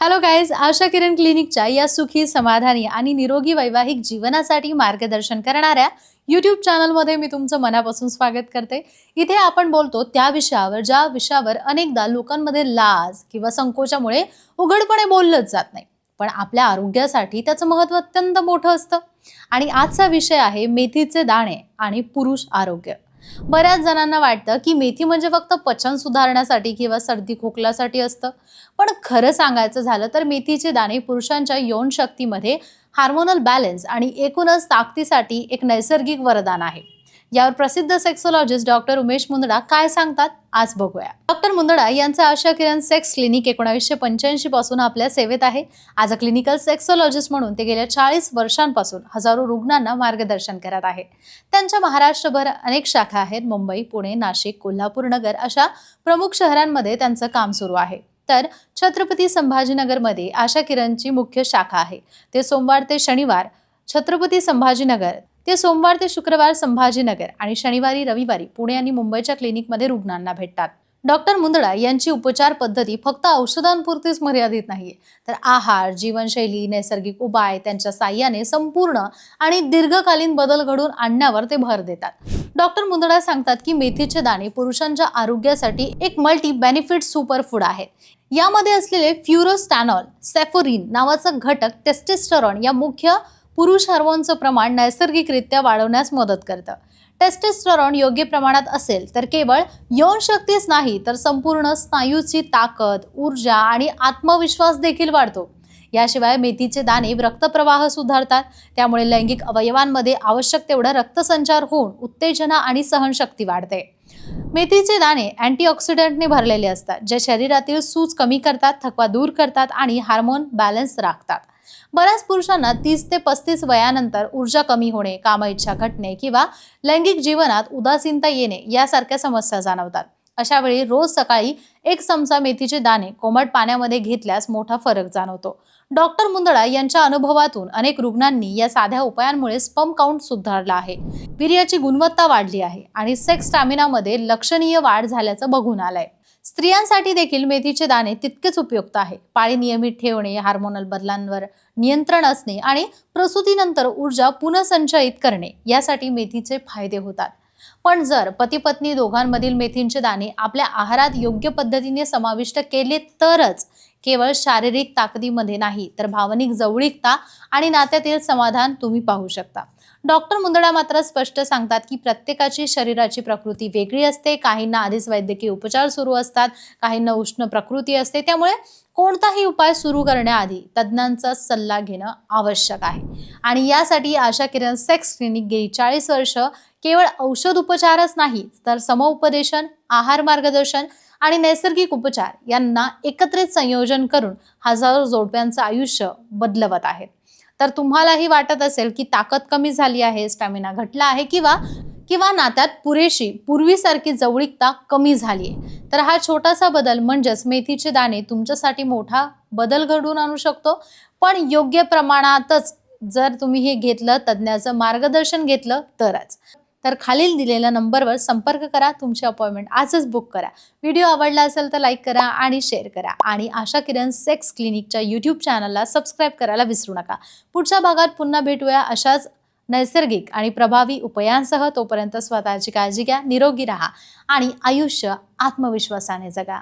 Hello guys Asha Kiran क्लिनिकच्या या सुखी समाधानी आणि निरोगी वैवाहिक जीवनासाठी मार्गदर्शन करणाऱ्या यूट्यूब चॅनलमध्ये मी तुमचं मनापासून स्वागत करते. इथे आपण बोलतो त्या विषयावर ज्या विषयावर अनेकदा लोकांमध्ये लाज किंवा संकोचामुळे उघडपणे बोललंच जात नाही. पण आपल्या आरोग्यासाठी त्याचं महत्त्व अत्यंत मोठं असतं. आणि आजचा विषय आहे मेथीचे दाणे आणि पुरुष आरोग्य. बऱ्याच जणांना वाटतं की मेथी म्हणजे फक्त पचन सुधारण्यासाठी किंवा सर्दी खोकल्यासाठी असतं. पण खरं सांगायचं झालं तर मेथीचे दाणे पुरुषांच्या यौन शक्तीमध्ये हार्मोनल बॅलन्स आणि एकूणच ताकदीसाठी एक नैसर्गिक वरदान आहे. यावर प्रसिद्ध सेक्सोलॉजिस्ट डॉक्टर उमेश मुंदडा काय सांगतात आज बघूया. डॉक्टर मुंदडा यांचं आशा किरण सेक्स क्लिनिक एकोणावीसशे पंच्याऐंशी पासून आपल्या सेवेत आहे. आज अ क्लिनिकल सेक्सोलॉजिस्ट म्हणून ते गेल्या चाळीस वर्षांपासून हजारो रुग्णांना मार्गदर्शन करत आहे. त्यांच्या महाराष्ट्रभर अनेक शाखा आहेत. मुंबई पुणे नाशिक कोल्हापूर नगर अशा प्रमुख शहरांमध्ये त्यांचं काम सुरू आहे. तर छत्रपती संभाजीनगरमध्ये आशा किरणची मुख्य शाखा आहे. ते सोमवार ते शनिवार छत्रपती संभाजीनगर ते सोमवार ते शुक्रवार संभाजीनगर आणि शनिवारी रविवारी पुणे आणि मुंबईच्या क्लिनिकमध्ये रुग्णांना भेटतात. डॉक्टर मुंदडा यांची उपचार पद्धती फक्त औषधांपुरतीच मर्यादित नाहीये. तर आहार जीवनशैली नैसर्गिक उपाय त्यांच्या साह्याने संपूर्ण आणि दीर्घकालीन बदल घडून आणण्यावर ते भर देतात. डॉक्टर मुंदडा सांगतात की मेथीचे दाणे पुरुषांच्या आरोग्यासाठी एक मल्टी बेनिफिट सुपर फूड आहे यामध्ये असलेले फ्युरोस्टॅनॉल सेफोरिन नावाचा घटक टेस्टेस्टरॉन या मुख्य पुरुष हार्मोनचं प्रमाण नैसर्गिकरित्या वाढवण्यास मदत करतं. टेस्टेस्टरॉन योग्य प्रमाणात असेल तर केवळ यौन शक्तीच नाही तर संपूर्ण स्नायूची ताकद ऊर्जा आणि आत्मविश्वास देखील वाढतो. याशिवाय मेथीचे दाणे रक्तप्रवाह सुधारतात. त्यामुळे लैंगिक अवयवांमध्ये आवश्यक तेवढा रक्तसंचार होऊन उत्तेजना आणि सहनशक्ती वाढते. मेथीचे दाणे अँटीऑक्सिडंटने भरलेले असतात जे शरीरातील सूज कमी करतात थकवा दूर करतात आणि हार्मोन बॅलन्स राखतात. बऱ्याच पुरुषांना तीस ते पस्तीस वयानंतर ऊर्जा कमी होणे कामइच्छा घटणे किंवा लैंगिक जीवनात उदासीनता येणे यासारख्या समस्या जाणवतात. अशा वेळी रोज सकाळी एक चमचा मेथीचे दाणे कोमट पाण्यामध्ये घेतल्यास मोठा फरक जाणवतो. डॉक्टर मुंदडा यांच्या अनुभवातून अनेक रुग्णांनी या साध्या उपायांमुळे स्पम काउंट सुधारला आहे. वीर्याची गुणवत्ता वाढली आहे आणि सेक्स स्टॅमिनामध्ये लक्षणीय वाढ झाल्याचं बघून आलंय. स्त्रियांसाठी देखील मेथीचे दाणे तितकेच उपयुक्त आहे. पाळी नियमित ठेवणे हार्मोनल बदलांवर नियंत्रण असणे आणि प्रसूतीनंतर ऊर्जा पुनर्संचयित करणे यासाठी मेथीचे फायदे होतात. पण जर पती पत्नी दोघांमधील मेथींचे दाणे आपल्या आहारात योग्य पद्धतीने समाविष्ट केले तरच केवळ शारीरिक ताकदीमध्ये नाही तर भावनिक जवळीकता आणि नात्यातील समाधान तुम्ही पाहू शकता. डॉक्टर मुंदडा मात्र स्पष्ट सांगतात की प्रत्येकाची शरीराची प्रकृती वेगळी असते काहींना आधीच वैद्यकीय उपचार सुरू असतात काहींना उष्ण प्रकृती असते त्यामुळे कोणताही उपाय सुरू करण्याआधी तज्ज्ञांचा सल्ला घेणं आवश्यक आहे. आणि यासाठी आशा किरण सेक्स क्लिनिक गेली चाळीस वर्ष केवळ औषध उपचारच नाही तर समउपदेशन आहार मार्गदर्शन आणि नैसर्गिक उपचार यांना एकत्रित संयोजन करून हजारो जोडप्यांचं आयुष्य बदलवत आहेत तर तुम्हालाही वाटत असेल की ताकद कमी झाली आहे स्टॅमिना घटला आहे किंवा किंवा नात्यात पुरेशी पूर्वीसारखी जवळीकता कमी झाली आहे. तर हा छोटासा बदल म्हणजेच मेथीचे दाणे तुमच्यासाठी मोठा बदल घडवून आणू शकतो. पण योग्य प्रमाणातच जर तुम्ही हे घेतलं तज्ज्ञाचं मार्गदर्शन घेतलं तरच. तर खालील दिलेल्या नंबरवर संपर्क करा तुमची अपॉइंटमेंट आजच बुक करा. व्हिडिओ आवडला असेल तर लाईक करा आणि शेअर करा. आणि आशा किरण सेक्स क्लिनिकच्या यूट्यूब चॅनलला सबस्क्राईब करायला विसरू नका. पुढच्या भागात पुन्हा भेटूया अशाच नैसर्गिक आणि प्रभावी उपायांसह. तोपर्यंत स्वतःची काळजी घ्या निरोगी राहा आणि आयुष्य आत्मविश्वासाने जगा.